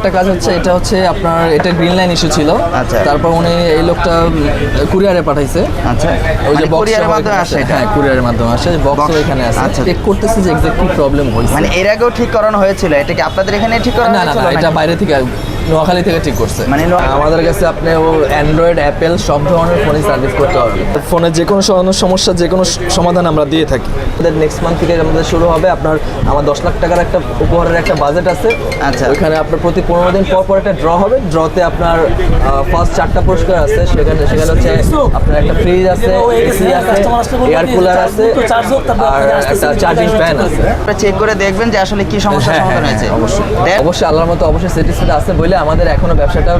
একটা কাজ হচ্ছে এটা হচ্ছে আপনার এটা গ্রিন লাইন ইস্যু ছিল। আচ্ছা। তারপর উনি এই লোকটা কুরিয়ারে পাঠাইছে। আচ্ছা। ওই যে মানে বক্স কুরিয়ারের মাধ্যমে আসে এটা? হ্যাঁ কুরিয়ারের মাধ্যমে আসে। বক্স এখানে আছে আচ্ছা। চেক করতেছে যে এক্স্যাক্ট কি প্রবলেম হয়েছে মানে এর আগেও ঠিক করানো হয়েছিল? এটা কি আপনাদের এখানে ঠিক করানো না না না এটা বাইরে থেকে নোয়াখালী থেকে ঠিক করছে। মানে আমাদের কাছে আপনি ও অ্যান্ড্রয়েড অ্যাপেল সব ধরনের ফোনই সার্ভিস করতে পারবেন। ফোনের যে কোনো সমস্যা যে কোনো সমাধান আমরা দিয়ে থাকি। আমাদের নেক্সট মান্থ থেকে আমাদের শুরু হবে আপনার আমার দশ লাখ টাকার একটা উপহারের একটা বাজেট আছে। আচ্ছা। ওইখানে আপনার প্রতি পনেরো দিন পর পর একটা ড্র হবে। ড্রতে আপনার ফার্স্ট চারটা পুরস্কার আছে। সেখানে সেখানে হচ্ছে আপনার একটা ফ্রিজ আছে এসি আছে এয়ার কুলার আছে আর একটা চার্জিং ফ্যান আছে। চেক করে দেখবেন যে আসলে কি সমস্যার হ্যাঁ, সমাধান হ্যাঁ, হয়েছে। হ্যাঁ, অবশ্যই। অবশ্যই আল্লাহর মতো অবশ্যই স্যাটিসফাইড আছে বলে আমাদের এখনও ব্যবসাটা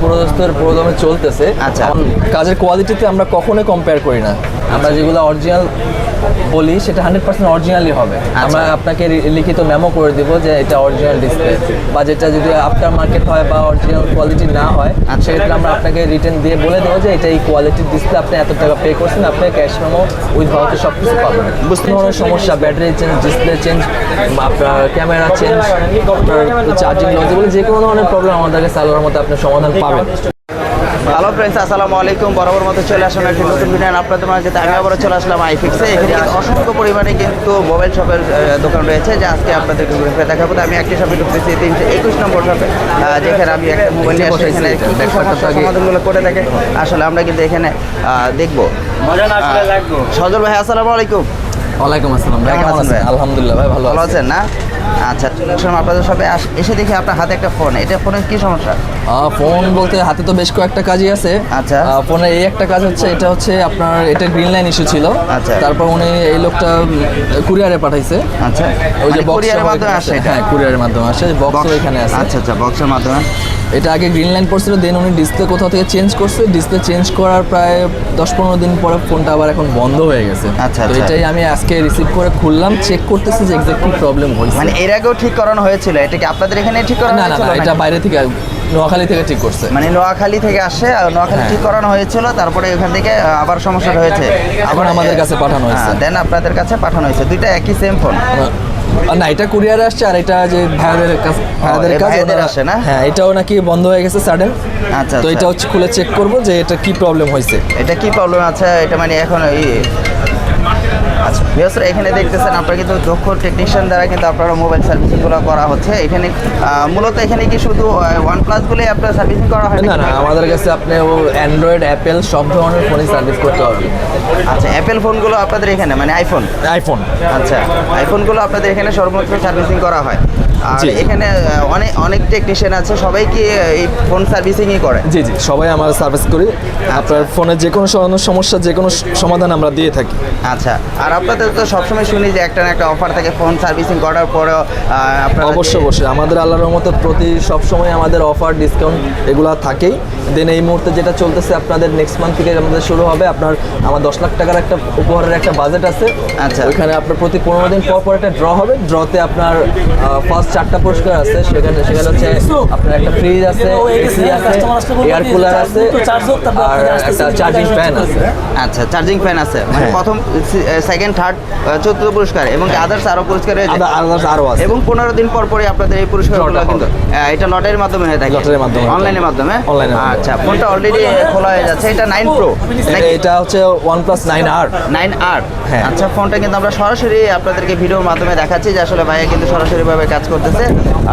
পুরোদস্তর পুরোদমে চলতেছে আচ্ছা। কাজের কোয়ালিটিতে আমরা কখনোই কম্পেয়ার করি না আমরা যেগুলো অরিজিনাল বলি সেটা হান্ড্রেড পার্সেন্ট অরিজিনালই হবে। আচ্ছা। আমরা আপনাকে লিখিত মেমো করে দিব যে এটা অরিজিনাল ডিসপ্লে বা যেটা যদি আফটার মার্কেট হয় বা অরিজিনাল কোয়ালিটি না হয় আচ্ছা। সেক্ষেত্রে আমরা আপনাকে রিটার্ন দিয়ে বলে দেবো যে এটা এই কোয়ালিটির ডিসপ্লে আপনি এত টাকা পে করছেন আপনি ক্যাশ মেমো উইথ ভাউচার সব কিছু পাবেন। বুঝতে ধরনের সমস্যা ব্যাটারি চেঞ্জ ডিসপ্লে চেঞ্জ আপনার ক্যামেরা চেঞ্জ আপনার চার্জিং লজ যে কোনো ধরনের প্রবলেম আমাদের কাছে আল্লাহর মতো আপনি সমাধান পাবেন। হ্যালো ফ্রেন্ডস আসসালামু আলাইকুম। বরাবর মতো চলে আসলাম একটি নতুন ভিডিও আপনাদের মাঝে আমি আবারও চলে আসলাম আইফিক্সে এখানে কিন্তু অসংখ্য পরিমাণে কিন্তু মোবাইল শপের দোকান রয়েছে যা আজকে আপনাদেরকে ঘুরে ফিরে দেখাবো। আমি একটি শপে ঢুকতেছি তিনশো একুশ নম্বর শপে যেখানে আমি একটা মোবাইল নিয়ে আসছি। এখানে কি কি সমস্যার সমাধানগুলো করে থাকে আসলে আমরা কিন্তু এখানে আহ, দেখব। সজল ভাই আসসালামু আলাইকুম। ওয়ালাইকুম আসসালাম। ভাই কেমন আছেন? আলহামদুলিল্লাহ ভাই ভালো ভালো আছেন না? আচ্ছা আসলাম আপনাদের সবে এসে দেখি আপনার হাতে একটা ফোন এটা ফোনের কি সমস্যা? ফোন বলতে হাতে তো বেশ কয়েকটা কাজই আছে। আচ্ছা। ফোনের এই একটা কাজ হচ্ছে এটা হচ্ছে আপনার এটা গ্রিন লাইন ইস্যু ছিল। আচ্ছা। তারপর উনি এই লোকটা কুরিয়ারে পাঠাইছে। আচ্ছা। ওই যে মানে কুরিয়ারের মাধ্যমে আসে হ্যাঁ কুরিয়ারের মাধ্যমে আসে বক্স এখানে আছে। আচ্ছা আচ্ছা বক্সের মাধ্যমে। এটা আগে গ্রিন লাইন পড়ছিল দেন উনি ডিসপ্লে কোথাও থেকে চেঞ্জ করছে। ডিসপ্লে চেঞ্জ করার প্রায় দশ পনেরো দিন পরে ফোনটা আবার এখন বন্ধ হয়ে গেছে। আচ্ছা, তো আচ্ছা। এটাই আমি আজকে রিসিভ করে খুললাম চেক করতেছি যে এক্সাক্ট কি প্রবলেম হয়েছে। মানে এর আগেও ঠিক করানো হয়েছিল এটা কি আপনাদের এখানে ঠিক করানো না না এটা বাইরে থেকে নোয়াখালী থেকে ঠিক করছে। মানে নোয়াখালী থেকে আসে আর নোয়াখালী হ্যাঁ। ঠিক করানো হয়েছিল তারপরে এখান থেকে আবার সমস্যা হয়েছে। এখন আমাদের কাছে পাঠানো হয়েছে। দেন আপনাদের কাছে পাঠানো হয়েছে। দুইটা একই সেম ফোন না এটা কুরিয়ার আসছে আর এটা যে ভাইয়াদের কাছে ভাইয়াদের কাছে ওনারা- আসে না? হ্যাঁ এটাও নাকি বন্ধ হয়ে গেছে সাডেন আচ্ছা তো আচ্ছা। এটা হচ্ছে খুলে চেক করব যে এটা কি প্রবলেম হয়েছে এটা কি প্রবলেম আছে এটা মানে এখন আচ্ছা এখানে দেখতেছেন আপনারা কিন্তু দক্ষ টেকনিশিয়ান দ্বারা কিন্তু আপনারা মোবাইল সার্ভিসিংগুলো করা হচ্ছে। এখানে মূলত এখানে কি শুধু ওয়ান প্লাসগুলোই আপনার সার্ভিসিং করা হয় না না আমাদের কাছে আপনি অ্যান্ড্রয়েড অ্যাপেল সব ধরনের ফোনই সার্ভিস করতে পারবেন আচ্ছা অ্যাপেল ফোনগুলো আপনাদের এখানে মানে আইফোন আইফোন আচ্ছা আইফোনগুলো আপনাদের এখানে সর্বত্র সার্ভিসিং করা হয়। আর এখানে অনেক অনেক টেকনিশিয়ান আছে সবাই কি এই ফোন সার্ভিসিংই করে? জি জি সবাই আমরা সার্ভিস করি। আপনার ফোনের যে কোনো সমস্যা যে কোনো সমাধান আমরা দিয়ে থাকি। আচ্ছা আর আপনাদের তো সবসময় শুনি যে একটা না একটা অফার থাকে ফোন সার্ভিসিং করার পরেও আপনারা অবশ্যই অবশ্যই। আমাদের আল্লাহর রহমতে প্রতি সবসময় আমাদের অফার ডিসকাউন্ট এগুলো থাকেই। দেন এই মুহূর্তে যেটা চলতেছে আপনাদের নেক্সট মান্থ থেকে আমাদের শুরু হবে আপনার আমার দশ লাখ টাকার একটা উপহারের একটা বাজেট আছে। আচ্ছা। ওইখানে আপনার প্রতি পনেরো দিন পর পর একটা ড্র হবে। ড্রতে আপনার ফার্স্ট চারটা পুরস্কার আছে। সেখানে সেখানে হচ্ছে আপনার একটা ফ্রিজ আছে এসি আছে এয়ার কুলার আছে আর একটা চার্জিং ফ্যান আছে। আচ্ছা চার্জিং ফ্যান আছে। মানে হ্যাঁ। প্রথম সেকেন্ড থার্ড চতুর্থ পুরস্কার এবং আদার্স আরও পুরস্কার রয়েছে আদার্স আরও আছে। এবং পনেরো দিন পর পরে আপনাদের এই পুরস্কারগুলো লটারি কিন্তু এটা লটারির মাধ্যমে হয়ে থাকে। লটারির মাধ্যমে। অনলাইনের মাধ্যমে? অনলাইনের মাধ্যমে। আচ্ছা ফোনটা অলরেডি খোলা হয়ে যাচ্ছে। এটা নাইন প্রো এটা হচ্ছে one plus nine R nine R হ্যাঁ। আচ্ছা ফোনটা কিন্তু আমরা সরাসরি আপনাদেরকে ভিডিওর মাধ্যমে দেখাচ্ছি যে আসলে ভাইয়া কিন্তু সরাসরিভাবে কাজ করতেছে।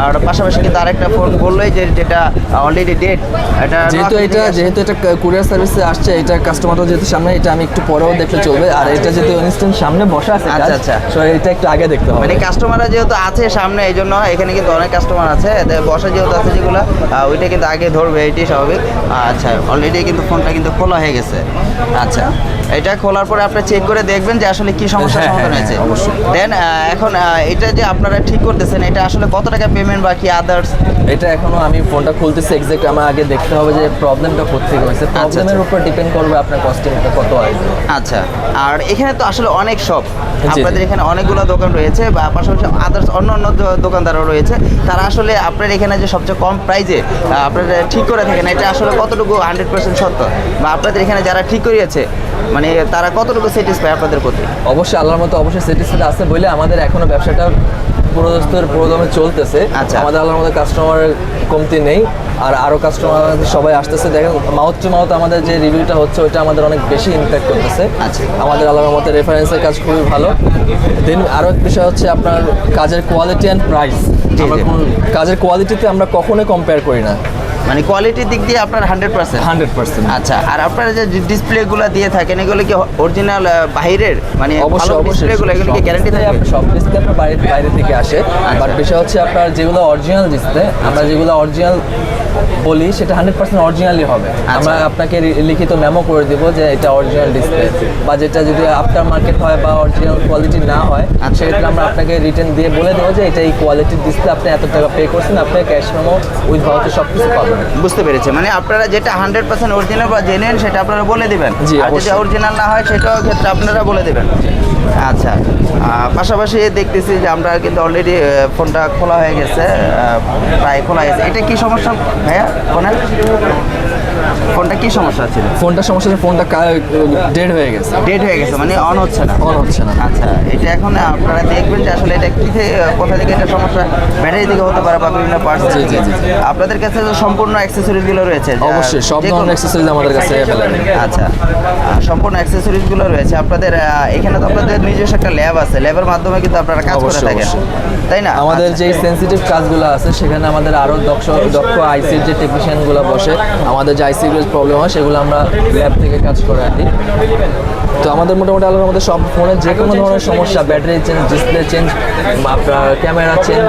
আর পাশাপাশি কিন্তু আরেকটা ফোন বললোই যে যেটা অলরেডি ডেট এটা যেহেতু এটা। যেহেতু এটা কুরিয়ার সার্ভিসে আসছে এটা কাস্টমারটা যেহেতু সামনে এটা আমি একটু পরেও দেখলে চলবে। আর এটা যেহেতু ইনস্ট্যান্ট সামনে বসা আছে আচ্ছা, আচ্ছা। সো এটা একটু আগে দেখতে হবে। মানে কাস্টমাররা যেহেতু আছে সামনে এই জন্য এখানে কিন্তু অনেক কাস্টমার আছে। বসা যেহেতু আছে যেগুলো ওইটা কিন্তু আগে ধরবে এটি স্বাভাবিক। আচ্ছা অলরেডি কিন্তু ফোনটা কিন্তু খোলা হয়ে গেছে। আচ্ছা এটা খোলার পরে আপনি চেক করে দেখবেন যে আসলে কি সমস্যার হ্যাঁ, সমাধান হ্যাঁ, হয়েছে। হ্যাঁ। দেন এখন এটা যে আপনারা ঠিক করতেছেন এটা আসলে কত টাকা পেমেন্ট বাকি আদার্স এটা এখনও আমি ফোনটা খুলতেছি এক্সাক্ট আমার আগে দেখতে হবে যে প্রবলেমটা কোথেকে হয়েছে। প্রবলেমের উপর ডিপেন্ড করবে আপনার কস্টিংটা কত আসবে। আচ্ছা আর এখানে তো আসলে অনেক শপ জি। আপনাদের এখানে অনেকগুলো দোকান রয়েছে বা পাশাপাশি আদার্স অন্য অন্য দোকানদারও রয়েছে। তারা আসলে আপনার এখানে যে সবচেয়ে কম প্রাইজে আপনারা ঠিক করে থাকেন এটা আসলে কতটুকু হান্ড্রেড পার্সেন্ট সত্য? বা আপনাদের এখানে যারা ঠিক করিয়েছে মানে তারা কতটুকু স্যাটিসফাই আপনাদের প্রতি? অবশ্যই আল্লাহর মতো অবশ্যই স্যাটিসফাইড আছে বলে আমাদের এখনও ব্যবসাটা পুরোদস্তের পুরোদমে চলতেছে। আচ্ছা। আমাদের আল্লাহর মধ্যে কাস্টমার কমতি নেই। আর আরও কাস্টমার সবাই আসতেছে। দেখেন মাউথ টু মাউথ আমাদের যে রিভিউটা হচ্ছে ওইটা আমাদের অনেক বেশি ইম্প্যাক্ট করতেছে। আচ্ছা। আমাদের আল্লাহর মধ্যে রেফারেন্সের কাজ খুবই ভালো। দেন আরও এক বিষয় হচ্ছে আপনার কাজের কোয়ালিটি অ্যান্ড প্রাইস কাজের কোয়ালিটিতে আমরা কখনোই কম্পেয়ার করি না। মানে কোয়ালিটির দিক দিয়ে আপনার হান্ড্রেড পার্সেন্ট হান্ড্রেড পার্সেন্ট আচ্ছা আর আপনারা যে ডিসপ্লেগুলো দিয়ে থাকেন এগুলো কি অরিজিনাল বাইরের মানে অবশ্যই অবশ্যই এগুলো কি গ্যারান্টি আপ- সব ডিসপ্লে আপনার বাইরে বাইরে থেকে আসে। বাট বিষয় হচ্ছে আপনার যেগুলো অরিজিনাল ডিসপ্লে আমরা যেগুলো অরিজিনাল বলি সেটা হান্ড্রেড পার্সেন্ট অরিজিনালই হবে। আমরা আপনাকে লিখিত মেমো করে দিব যে এটা অরিজিনাল ডিসপ্লে বা যেটা যদি আফটার মার্কেট হয় বা অরিজিনাল কোয়ালিটি না হয় সেক্ষেত্রে আমরা আপনাকে রিটার্ন দিয়ে বলে দেবো যে এটা এই কোয়ালিটির ডিসপ্লে আপনি এত টাকা পে করছেন আপনি ক্যাশ মেমো উইথ ভাউচার সব কিছু পাবেন। বুঝতে পেরেছি। মানে আপনারা যেটা হান্ড্রেড পার্সেন্ট অরিজিনাল বা জেনুইন সেটা আপনারা বলে দেবেন। আর যদি। অরিজিনাল না হয় সেটাও ক্ষেত্রে আপনারা বলে দিবেন। আচ্ছা পাশাপাশি দেখতেছি যে আমরা কিন্তু অলরেডি ফোনটা খোলা হয়ে গেছে প্রায় খোলা গেছে। এটা কি সমস্যা ভাইয়া, ফোনের? ফোনটা কি সমস্যা ছিল? ফোনটার সমস্যা হচ্ছে ফোনটা ডেড হয়ে গেছে। ডেড হয়ে গেছে মানে অন হচ্ছে না। অন হচ্ছে না। আচ্ছা এটা এখন আপনারা দেখবেন যে আসলে এটা কি থেকে কোথা থেকে এটা সমস্যা? ব্যাটারি থেকে হতে পারে বা বিভিন্ন পার্টস জি। আপনাদের কাছে তো সম্পূর্ণ অ্যাক্সেসরিজগুলো রয়েছে অবশ্যই সব ধরনের অ্যাক্সেসরিজ আমাদের কাছে অ্যাভেলেবেল আচ্ছা সম্পূর্ণ অ্যাক্সেসরিজগুলো রয়েছে। আপনাদের এখানে তো আপনাদের নিজস্ব একটা ল্যাব আছে। ল্যাবের মাধ্যমে কিন্তু আপনারা কাজ করে থাকেন। তাই না? আমাদের আচ্ছা। যে সেন্সিটিভ কাজগুলো আছে সেখানে আমাদের আরও দক্ষ দক্ষ আইসির যে টেকনিশিয়ানগুলো বসে আমাদের যে আইসির প্রবলেম হয় সেগুলো আমরা ল্যাব থেকে কাজ করে আনি। তো আমাদের মোটামুটি আলোর আমাদের সব ফোনের যে কোনো ধরনের সমস্যা ব্যাটারি চেঞ্জ ডিসপ্লে চেঞ্জ আপনার ক্যামেরা চেঞ্জ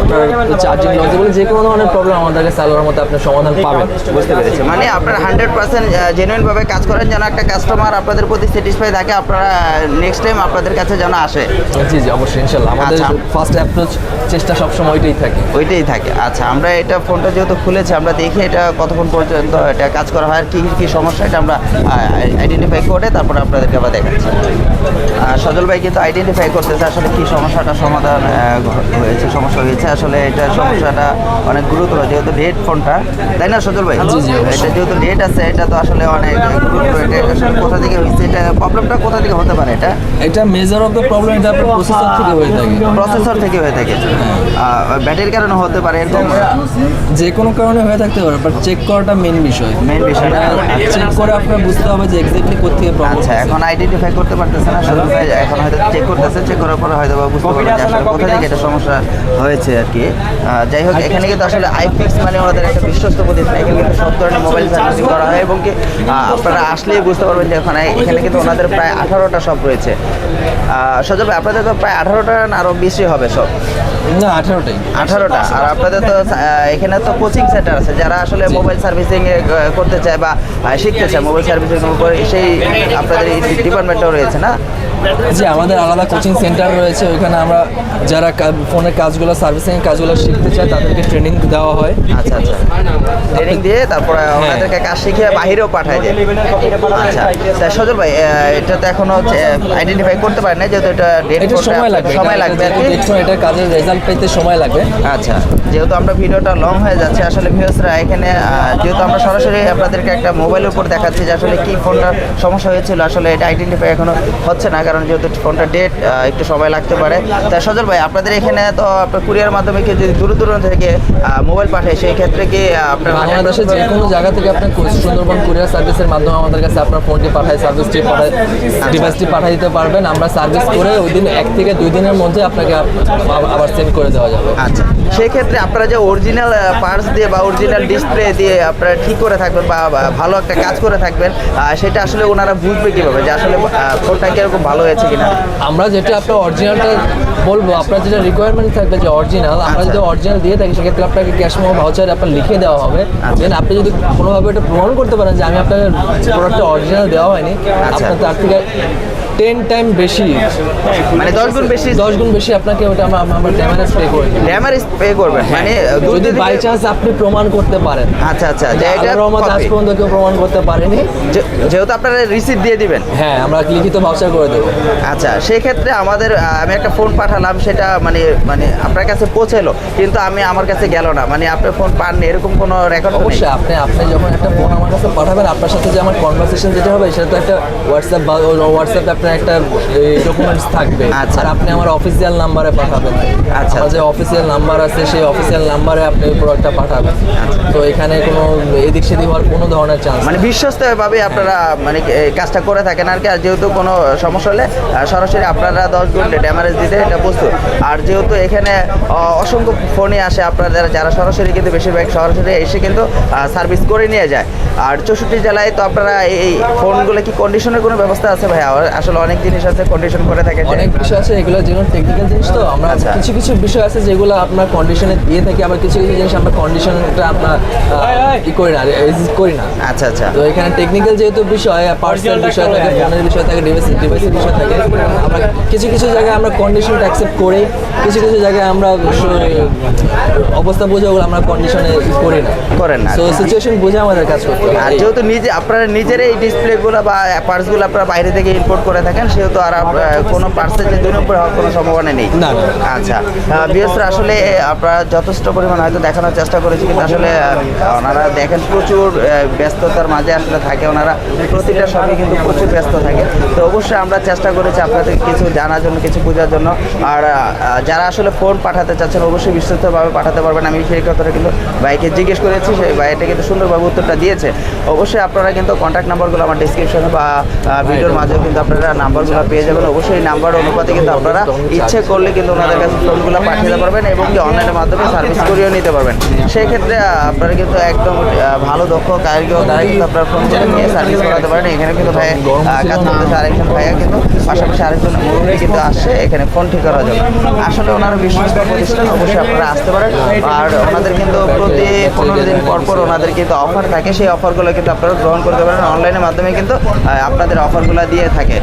আপনার চার্জিং লস এগুলো যে কোনো ধরনের প্রবলেম আমাদের কাছে আলোর মতো আপনি সমাধান পাবেন। বুঝতে পেরেছি। মানে আপনারা হান্ড্রেড পার্সেন্ট জেনুইন ভাবে কাজ করেন যেন একটা কাস্টমার আপনাদের প্রতি স্যাটিসফাই থাকে আপনারা নেক্সট টাইম আপনাদের কাছে যেন আসে। জি জি অবশ্যই ইনশাল্লাহ। আমাদের আচ্ছা। ফার্স্ট অ্যাপ্রোচ চেষ্টা সবসময় ওইটাই থাকে। ওইটাই থাকে। আচ্ছা আমরা এটা ফোনটা যেহেতু খুলেছি আমরা দেখি এটা কতক্ষণ পর্যন্ত এটা কাজ করা হয় আর কী কী সমস্যা এটা আমরা আইডেন্টিফাই করে তারপরে আপনাদেরকে আবার দেখাচ্ছি। সজল ভাই কিন্তু আইডেন্টিফাই করতেছে আসলে কি সমস্যাটা সমাধান হয়েছে সমস্যা হয়েছে। আসলে এটা সমস্যাটা অনেক গুরুতর যেহেতু ডেট ফোনটা তাই না সজল ভাই। এটা যেহেতু ডেট আছে এটা তো আসলে অনেক এটা আসলে কোথা থেকে হয়েছে এটা প্রবলেমটা কোথা থেকে হতে পারে এটা? এটা মেজার অফ দ্য প্রবলেম এটা প্রসেসর থেকে হয়ে থাকে। প্রসেসর থেকে হয়ে থাকে। ব্যাটারির কারণে হতে পারে এরকম? যে কোনো কারণে হয়ে থাকতে পারে বাট চেক করাটা মেন বিষয়। মেন বিষয়। চেক করে আপনার বুঝতে হবে যে এক্স্যাক্টলি কোথেকে প্রবলেম আচ্ছা এখন আইডেন্টিফাই করতে পারতেছে না, শুধু এখন হয়তো চেক করতেছে চেক করার পরে হয়তো বা বুঝতে পারবে আসলে কোথা থেকে এটা সমস্যা হয়েছে আর কি। যাই হোক, এখানে কিন্তু আসলে আইফিক্স মানে ওনাদের একটা বিশ্বস্ত প্রতিষ্ঠান, এখানে কিন্তু সব ধরনের মোবাইল সার্ভিসিং করা হয় এবং কি আপনারা আসলেই বুঝতে পারবেন যে এখন, এখানে কিন্তু ওনাদের প্রায় আঠারোটা সব রয়েছে। সজল আপনাদের তো প্রায় আঠারোটা আরও বেশি হবে সব না আঠারোটাই। আঠারোটা। আর আপনাদের তো এখানে তো কোচিং সেন্টার আছে যারা আসলে মোবাইল সার্ভিসিং করতে চায় বা শিখতে চায় মোবাইল সার্ভিসিং উপরে সেই আপনাদের এই ডিপার্টমেন্টটাও রয়েছে না? জি আমাদের আলাদা কোচিং সেন্টার রয়েছে। ওইখানে আমরা যারা ফোনের কাজগুলো সার্ভিসিং এর কাজগুলো শিখতে চায় তাদেরকে ট্রেনিং দেওয়া হয়। আচ্ছা আচ্ছা। ট্রেনিং দিয়ে তারপরে হ্যাঁ। ওনাদেরকে কাজ শিখিয়ে বাহিরেও পাঠায় দেয়। আচ্ছা। তা সজল ভাই এটা তো এখনও আইডেন্টিফাই করতে পারেন না যেহেতু এটা ডেট সময় লাগবে সময় লাগবে দেখুন এটা কাজের রেজাল্ট পেতে সময় লাগবে। আচ্ছা। যেহেতু আমরা ভিডিওটা লং হয়ে যাচ্ছে আসলে ভিউসরা এখানে যেহেতু আমরা সরাসরি আপনাদেরকে একটা মোবাইলের উপর দেখাচ্ছি যে আসলে কি ফোনটার সমস্যা হয়েছিল আসলে এটা আইডেন্টিফাই এখনও হচ্ছে না। কারণ যেহেতু ফোনটা ডেট একটু সময় লাগতে পারে। তা সজল ভাই আপনাদের এখানে তো আপনার কুরিয়ার মাধ্যমে কি যদি দূর দূরান্ত থেকে মোবাইল পাঠায় সেই ক্ষেত্রে কি আপনার বাংলাদেশের যে কোনো জায়গা থেকে আপনি কু- সুন্দরবন কুরিয়ার সার্ভিসের মাধ্যমে আমাদের কাছে আপনার ফোনটি পাঠায় সার্ভিসটি পাঠায় ডিভাইসটি পাঠিয়ে দিতে পারবেন। আমরা সার্ভিস করে ওই দিন এক থেকে দুই দিনের মধ্যে আপনাকে আপ- আবার সেন্ড করে দেওয়া যাবে। আচ্ছা। সেই ক্ষেত্রে আপনারা যে অরিজিনাল পার্টস দিয়ে বা অরিজিনাল ডিসপ্লে দিয়ে আপনারা ঠিক করে থাকবেন বা ভালো একটা কাজ করে থাকবেন সেটা আসলে ওনারা বুঝবে কীভাবে যে আসলে ফোনটা কীরকম ভালো হয়েছে কিনা। আমরা যেটা আপনার অরিজিনালটা বলব আপনার যেটা রিকোয়ারমেন্ট থাকবে যে অরিজিনাল আমরা যদি অরিজিনাল দিয়ে থাকি সেক্ষেত্রে আপনাকে ক্যাশ মেমো ভাউচার আপনার লিখে দেওয়া হবে। দেন আপনি যদি কোনোভাবে এটা প্রমাণ করতে পারেন যে আমি আপনার প্রোডাক্টটা অরিজিনাল দেওয়া হয়নি আচ্ছা। আপনার তার থেকে টেন টাইম বেশি। মানে দশ গুণ বেশি। দশ গুণ বেশি আপনাকে ওটা আমরা ড্যামেজ পে করে দিই ড্যামারেজ পে করবেন মানে যদি বাই চান্স আপনি প্রমাণ করতে পারেন। আচ্ছা আচ্ছা যে এটা রহমতে আজ পর্যন্ত কেউ প্রমাণ করতে পারেনি। যেহেতু আপনারা রিসিপ্ট দিয়ে দিবেন। হ্যাঁ আমরা লিখিত ভাউচার করে দেবো। আচ্ছা সেই ক্ষেত্রে আমাদের আমি একটা ফোন পাঠালাম সেটা মানে মানে আপনার কাছে পৌঁছালো কিন্তু আমি আমার কাছে গেল না। মানে আপনার ফোন পাননি এরকম কোনো রেকর্ড অবশ্যই আপনি আপনি যখন একটা ফোন আমার কাছে পাঠাবেন আপনার সাথে যে আমার কনভারসেশন যেটা হবে সেটা তো একটা হোয়াটসঅ্যাপ বা হোয়াটসঅ্যাপে আপনার আপনার একটা ডকুমেন্টস থাকবে। আচ্ছা। আর আপনি আমার অফিসিয়াল নাম্বারে পাঠাবেন। আচ্ছা। যে অফিসিয়াল নাম্বার আছে সেই অফিসিয়াল নাম্বারে আপনি প্রোডাক্টটা পাঠাবেন। তো এখানে কোনো এদিক সেদিক হওয়ার কোনো ধরনের চান্স মানে বিশ্বস্তভাবে আপনারা মানে কাজটা করে থাকেন আর কি। আর যেহেতু কোনো সমস্যা হলে সরাসরি আপনারা দশ গুণ ড্যামারেজ দিতে এটা বুঝতো আর যেহেতু এখানে অসংখ্য ফোনই আসে আপনাদের যারা সরাসরি কিন্তু বেশিরভাগ সরাসরি এসে কিন্তু সার্ভিস করে নিয়ে যায়। আর চৌষট্টি জেলায় তো আপনারা এই ফোনগুলো কি কন্ডিশনের কোনো ব্যবস্থা আছে ভাই আসলে অনেক জিনিস আছে কন্ডিশন করে থাকে অনেক বিষয় আছে এগুলো যেগুলো টেকনিক্যাল জিনিস তো আমরা আচ্ছা। কিছু কিছু বিষয় আছে যেগুলো আপনার কন্ডিশনে দিয়ে থাকি আবার কিছু কিছু জিনিস আমরা কন্ডিশনটা আপনার ই করি না করি না। আচ্ছা আচ্ছা। তো এখানে টেকনিক্যাল যেহেতু বিষয় পার্সোনাল বিষয় থাকে ফোনের বিষয় থাকে ডিভাইস ডিভাইসের বিষয় থাকে আমরা কিছু কিছু জায়গায় আমরা কন্ডিশনটা অ্যাকসেপ্ট করি কিছু কিছু জায়গায় আমরা অবস্থা বুঝে ওগুলো আমরা কন্ডিশনে করি না। করেন না। সো সিচুয়েশন বুঝে আমাদের কাজ করতে আর যেহেতু নিজে আপনারা নিজের এই ডিসপ্লেগুলো বা পার্টসগুলো আপনারা বাইরে থেকে ইম্পোর্ট করে থাকেন সেহেতু আর কোনো পার্সের যে দুই নম্বর হওয়ার কোনো সম্ভাবনা নেই। না, না, আচ্ছা। বিএসরা আসলে আপনারা যথেষ্ট পরিমাণ হয়তো দেখানোর চেষ্টা করেছি কিন্তু আসলে ওনারা দেখেন প্রচুর ব্যস্ততার মাঝে আসলে থাকে ওনারা। প্রতিটা সময় কিন্তু প্রচুর ব্যস্ত থাকে। তো অবশ্যই আমরা চেষ্টা করেছি আপনাদের কিছু জানার জন্য কিছু বোঝার জন্য। আর যারা আসলে ফোন পাঠাতে চাচ্ছেন অবশ্যই বিশ্বস্তভাবে পাঠাতে পারবেন। আমি সেই কথাটা কিন্তু ভাইকে জিজ্ঞেস করেছি, সেই ভাইটা কিন্তু সুন্দরভাবে উত্তরটা দিয়েছে। অবশ্যই আপনারা কিন্তু কন্ট্যাক্ট নাম্বারগুলো আমার ডিসক্রিপশনে বা ভিডিওর মাঝেও কিন্তু আপনারা নাম্বারগুলো পেয়ে যাবেন। অবশ্যই নাম্বার অনুপাতে কিন্তু আপনারা ইচ্ছে করলে কিন্তু ওনাদের কাছে ফোনগুলো পাঠিয়ে পারবেন এবং কি অনলাইনের মাধ্যমে সার্ভিস করিয়েও নিতে পারবেন। সেই ক্ষেত্রে আপনারা কিন্তু একদম ভালো, দক্ষ, কারিগর দ্বারা কিন্তু আপনার ফোনগুলো নিয়ে সার্ভিস করাতে পারেন। এখানে কিন্তু ভাই কাজ করতেছে আরেকজন ভাইয়া কিন্তু, পাশাপাশি আরেকজন কিন্তু আসছে। এখানে ফোন ঠিক করার জন্য। আসলে ওনারা বিশ্বস্ত প্রতিষ্ঠান, অবশ্যই আপনারা আসতে পারেন। আর ওনাদের কিন্তু প্রতি পনেরো দিন পর পর ওনাদের কিন্তু অফার থাকে। সেই অফারগুলো কিন্তু আপনারা গ্রহণ করতে পারেন। অনলাইনের মাধ্যমে কিন্তু আপনাদের অফারগুলো দিয়ে থাকে।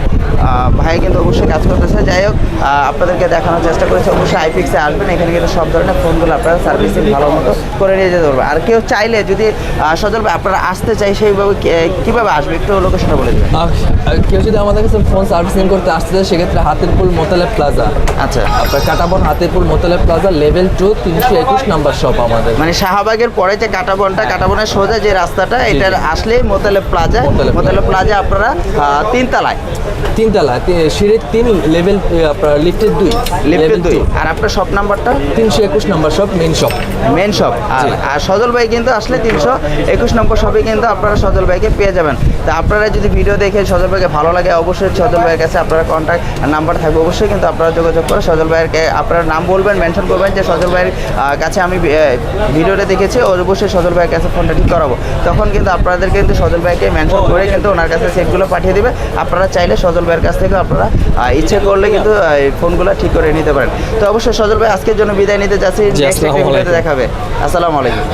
ভাই কিন্তু অবশ্যই কাজ করতেছে। যাই হোক আপনাদেরকে দেখানোর চেষ্টা করেছে। অবশ্যই আইপিক্সে আসবেন এখানে কিন্তু সব ধরনের ফোনগুলো আপনারা সার্ভিসিং ভালো মতো করে নিয়ে যেতে পারবেন। আর কেউ চাইলে যদি সজল ভাই আপনারা আসতে চাই সেইভাবে কীভাবে আসবে? একটু লোকেশনটা বলে দেবেন। কেউ যদি আমাদের কাছে ফোন সার্ভিসিং করতে আসতে চায় সেক্ষেত্রে হাতিরপুল মোতালেব প্লাজা আচ্ছা। আপনার Katabon Hatirpool Motaleb plaza level two তিনশো একুশ নাম্বার শপ আমাদের। মানে শাহবাগের পরে যে কাটাবনটা কাটাবনের সোজা যে রাস্তাটা এটার আসলেই মোতালে প্লাজা মোতালেব মোতালে প্লাজা আপনারা তিনতলায়। তিনতলা সিঁড়ির তিন লেভেল আপনার লিফটের দুই লিফটের দুই। আর আপনার শপ নাম্বারটা তিনশো একুশ number shop main shop main shop আর আর সজল ভাই কিন্তু আসলে তিনশো একুশ নম্বর শপে কিন্তু আপনারা সজল ভাইকে পেয়ে যাবেন। তা আপনারা যদি ভিডিও দেখে সজল ভাইকে ভালো লাগে অবশ্যই সজল ভাইয়ের কাছে আপনারা কন্ট্যাক্ট নাম্বার থাকবে। অবশ্যই কিন্তু আপনারা যোগাযোগ করে সজল ভাইয়ের কে- আপনার নাম বলবেন মেনশন করবেন যে সজল ভাইয়ের কাছে আমি ভিডিওটা দেখেছি। অবশ্যই সজল ভাইয়ের কাছে ফোনটা ঠিক করাবো। তখন কিন্তু আপনাদের কিন্তু সজল ভাইকে মেনশন করে কিন্তু ওনার কাছে সেটগুলো পাঠিয়ে দেবে। আপনারা চাইলে সজল ভাইয়ের কাছ থেকে আপনারা ইচ্ছে করলে কিন্তু ফোনগুলো ঠিক করে নিতে পারেন। তো অবশ্যই সজল ভাই আজকের জন্য বিদায় নিতে যাচ্ছি। নেক্সট দেখাবে। আসসালামু আলাইকুম।